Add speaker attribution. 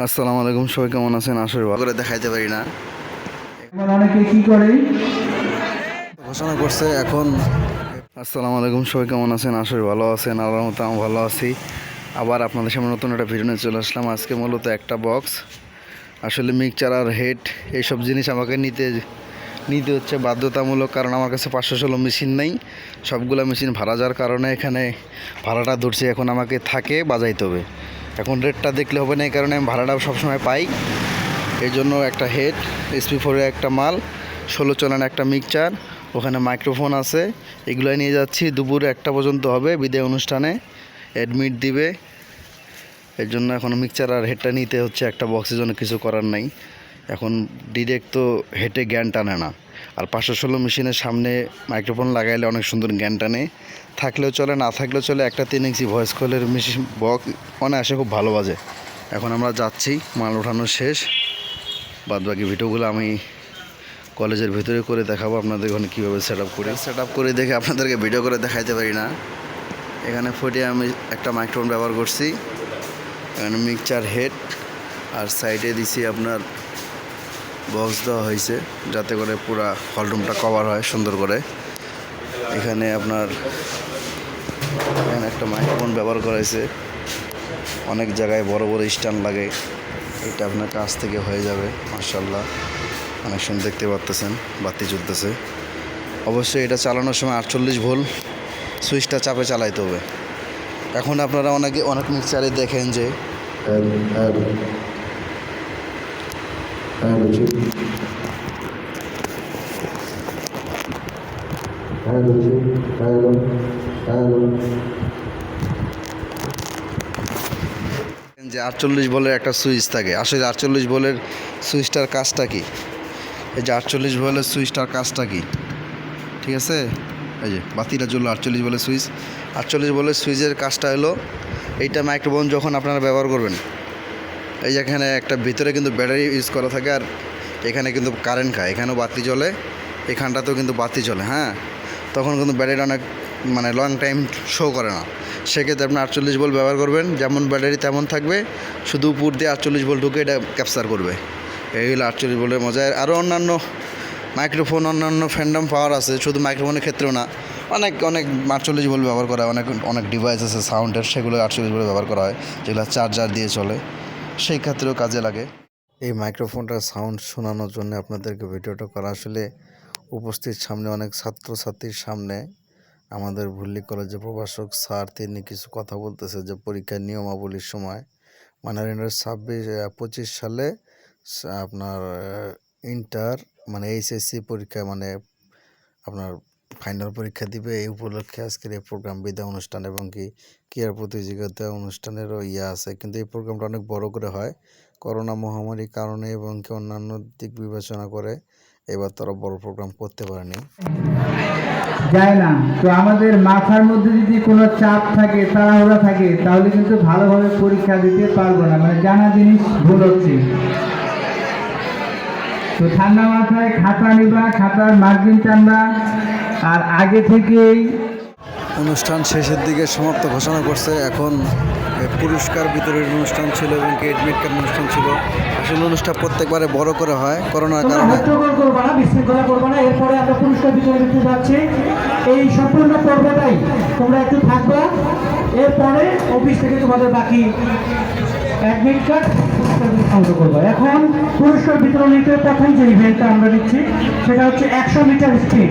Speaker 1: আসসালামু আলাইকুম সবাই কেমন আছেন? আসলে ভালো। করে দেখাইতে পারি না।
Speaker 2: অনেকে কি করে?
Speaker 1: ঘোষণা করছে এখন। আসসালামু আলাইকুম সবাই কেমন আছেন? আসলে ভালো আছেন আল্লাহর মতো আমি ভালো আছি। আবার আপনাদের সামনে নতুন একটা ভিডিও নিয়ে চলে আসলাম। আজকে মূলত একটা বক্স আসলে মিক্সচার আর হেড এইসব জিনিস আমাকে নিতে নিতে হচ্ছে বাধ্যতামূলক কারণ আমার কাছে পাঁচশো ষোলো মেশিন নেই। সবগুলো মেশিন ভাড়া যাওয়ার কারণে এখানে ভাড়াটা ধরছে এখন আমাকে থাকে বাজাইতে হবে। এখন রেটটা দেখলে হবে না, এই কারণে আমি ভাড়াটাও সবসময় পাই। এই জন্য একটা হেড এসপি ফোরের একটা মাল, ষোলো চলান একটা মিক্সচার, ওখানে মাইক্রোফোন আছে। এগুলো নিয়ে যাচ্ছি, দুপুরে একটা পর্যন্ত হবে বিদায় অনুষ্ঠানে অ্যাডমিট দিবে। এর জন্য এখন মিক্সচার আর হেডটা নিতে হচ্ছে, একটা বক্সের জন্য কিছু করার নাই। এখন ডিরেক্ট তো হেঁটে জ্ঞান টানে না। আর পাঁচশো ষোলো মেশিনের সামনে মাইক্রোফোন লাগাইলে অনেক সুন্দর জ্ঞান টানে। থাকলেও চলে, না থাকলেও চলে, একটা তিন ইঞ্চি ভয়েস কলের মেশিন বক্স অনায়াসে খুব ভালো বাজে। এখন আমরা যাচ্ছি, মাল ওঠানো শেষ। বাদ বাকি ভিডিওগুলো আমি কলেজের ভিতরে করে দেখাবো, আপনাদের ওখানে কীভাবে সেট আপ করি। সেট আপ করে দেখে আপনাদেরকে ভিডিও করে দেখাইতে পারি না। এখানে ফুটে আমি একটা মাইক্রোফোন ব্যবহার করছি। এখানে মিক্সচার হেড আর সাইডে দিছি আপনার বক্স দেওয়া হয়েছে, যাতে করে পুরা হলরুমটা কভার হয় সুন্দর করে। এখানে আপনার, এখানে একটা মাইক্রোফোন ব্যবহার করা হয়েছে। অনেক জায়গায় বড় বড় স্ট্যান্ড লাগে। এটা আপনার কাছ থেকে হয়ে যাবে মার্শাল্লাহ অনেক সুন্দর দেখতে পাচ্তেছেন বাতি চলতেছে অবশ্যই এটা চালানোর সময় আটচল্লিশ ভোল সুইচটা চাপে চালাইতে হবে। এখন আপনারা অনেকে অনেক মিক্সারে দেখেন যে যে আটচল্লিশ বলের একটা সুইচ থাকে। আসলে আটচল্লিশ বলের সুইচটার কাজটা কি? এই যে আটচল্লিশ বলের সুইচটার কাজটা কি? ঠিক আছে? এই যে বাতিটা জ্বললো আটচল্লিশ বলের সুইচ। আটচল্লিশ বলের সুইচের কাজটা হলো, এইটা মাইক্রোফোন যখন আপনারা ব্যবহার করবেন এই এখানে একটা ভিতরে কিন্তু ব্যাটারি ইউজ করা থাকে আর এখানে কিন্তু কারেন্ট খায়, এখানেও বাতি জ্বলে, এখানটাতেও কিন্তু বাতি চলে হ্যাঁ? তখন কিন্তু ব্যাটারিটা অনেক মানে লং টাইম শো করে না। সেক্ষেত্রে আপনি আটচল্লিশ বল ব্যবহার করবেন, যেমন ব্যাটারি তেমন থাকবে, শুধু উপর দিয়ে আটচল্লিশ বল ঢুকে এটা ক্যাপচার করবে। এই হলো আটচল্লিশ ভোল্টের মজা। আরও অন্যান্য মাইক্রোফোন অন্যান্য ফ্যান্ডাম পাওয়ার আছে, শুধু মাইক্রোফোনের ক্ষেত্রেও না। অনেক অনেক আটচল্লিশ বল ব্যবহার করা হয়, অনেক অনেক ডিভাইস আছে সাউন্ডের সেগুলো আটচল্লিশ ভোল্ট ব্যবহার করা হয়, যেগুলো চার্জার দিয়ে চলে। সেই ক্ষেত্রেও কাজে লাগে। এই মাইক্রোফোনটার সাউন্ড শোনানোর জন্য আপনাদেরকে ভিডিওটা করা। আসলে উপস্থিত সামনে অনেক ছাত্রছাত্রীর সামনে আমাদের ভুল্লি কলেজের প্রভাষক স্যার, তিনি কিছু কথা বলতেছে যে পরীক্ষার নিয়মাবলীর সময়। মানে ছাব্বিশ পঁচিশ সালে আপনার ইন্টার মানে এইচএসসি পরীক্ষা মানে আপনার ফাইনাল পরীক্ষা দিবে, এই উপলক্ষে আজকের এই প্রোগ্রাম বিদায় অনুষ্ঠান এবং কি ক্রীড়া প্রতিযোগিতা অনুষ্ঠানেরও ইয়ে আছে। কিন্তু এই প্রোগ্রামটা অনেক বড় করে হয়। করোনা মহামারীর কারণে এবং কি অন্যান্য দিক বিবেচনা করে এবার তারা বড় প্রোগ্রাম করতে পারেনি।
Speaker 2: যায় না। তো আমাদের মাথার মধ্যে যদি কোনো চাপ থাকে, তাড়াহুড়া থাকে, তাহলে কিন্তু ভালোভাবে পরীক্ষা দিতে পারব না। মানে জানা জিনিস ভুল হচ্ছে। তো ঠান্ডা মাথায় খাতা নিবা খাতার মার্জিন টানবা। আর আগে থেকেই
Speaker 1: অনুষ্ঠান শেষের দিকে সমাপ্ত ঘোষণা করছে। এখন পুরস্কার বিতরণের অনুষ্ঠান ছিল এবং কি এডমিট কার্ড অনুষ্ঠান ছিল। আসলে অনুষ্ঠান প্রত্যেকবারে বড় করে হয় করোনার কারণে।
Speaker 3: হট্টগোল করব না বিশৃঙ্খলা করব না। এরপরে আমরা পুরস্কার বিতরণ করতে যাচ্ছি। এই সম্পূর্ণ পর্বটাই তোমরা একটু থাকবা। এরপরে অফিস থেকে তোমাদের বাকি অ্যাডমিট কার্ড সংগ্রহ করব। এখন পুরস্কার বিতরণীতে প্রথম যে ইভেন্টটা আমরা দিচ্ছি সেটা হচ্ছে একশো মিটার স্পিড